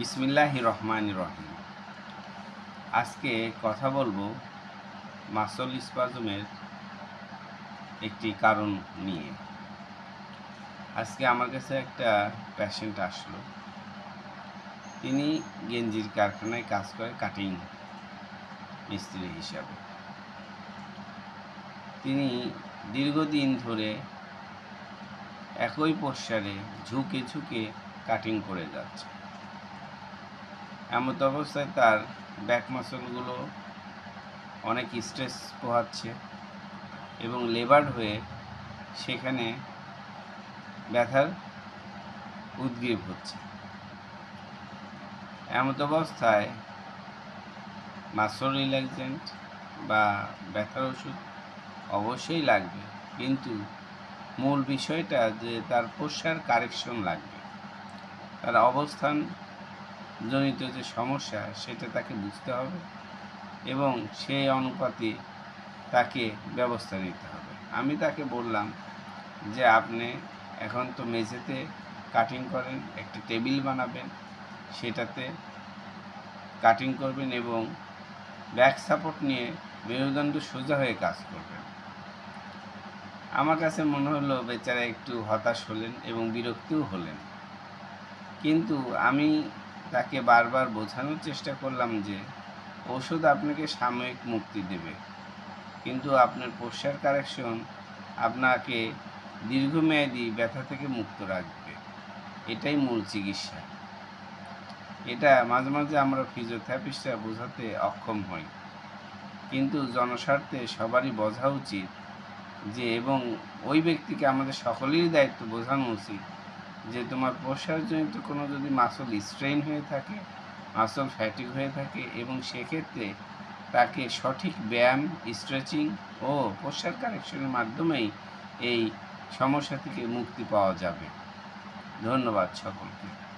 বিসমিল্লাহ রহমান রহিম আজকে কথা বলব মাসল ইস্পাজমের একটি কারণ নিয়ে। আজকে আমার কাছে একটা প্যাশেন্ট আসলো। তিনি গেঞ্জির কারখানায় কাজ করে কাটিং মিস্ত্রি হিসাবে। তিনি দীর্ঘদিন ধরে একই পোস্টারে ঝুঁকে ঝুঁকে কাটিং করে যাচ্ছে। এমত অবস্থায় তার ব্যাক মাসলগুলো অনেক স্ট্রেস পোহাচ্ছে এবং লেবার্ড হয়ে সেখানে ব্যথার উদ্গ্রীব হচ্ছে। এমত অবস্থায় মাসল রিল্যাক্সেন্ট বা ব্যথার ওষুধ অবশ্যই লাগবে, কিন্তু মূল বিষয়টা যে তার পোস্টার কারেকশন লাগবে। তার অবস্থান জনিত যে সমস্যা, সেটা তাকে বুঝতে হবে এবং সেই অনুপাতে তাকে ব্যবস্থা নিতে হবে। আমি তাকে বললাম যে, আপনি এখন তো মেঝেতে কাটিং করেন, একটা টেবিল বানাবেন, সেটাতে কাটিং করবেন এবং ব্যাক সাপোর্ট নিয়ে মেরুদণ্ড সোজা হয়ে কাজ করবেন। আমার কাছে মনে হলো, বেচারা একটু হতাশ হলেন এবং বিরক্তিও হলেন। কিন্তু আমি তাকে বারবার বোঝানোর চেষ্টা করলাম যে ওষুধ আপনাকে সাময়িক মুক্তি দেবে। কিন্তু আপনার পোস্টার কারেকশন আপনাকে দীর্ঘমেয়াদী ব্যথা থেকে মুক্ত রাখবে। এটাই মূল চিকিৎসা। এটা মাঝে মাঝে আমরা ফিজিওথেরাপিস্টরা বোঝাতে অক্ষম হই। কিন্তু জনস্বার্থে সবারই বোঝা উচিত যে এবং ওই ব্যক্তিকে আমাদের সকলেরই দায়িত্ব বোঝানো উচিত যে তোমার প্রসারজনিত কোনো যদি মাসল স্ট্রেন হয়ে থাকে মাসল ফ্যাটিক হয়ে থাকে এবং সেক্ষেত্রে তাকে সঠিক ব্যায়াম স্ট্রেচিং ও প্রসার কারেকশনের মাধ্যমেই এই সমস্যা থেকে মুক্তি পাওয়া যাবে। ধন্যবাদ সকলকে।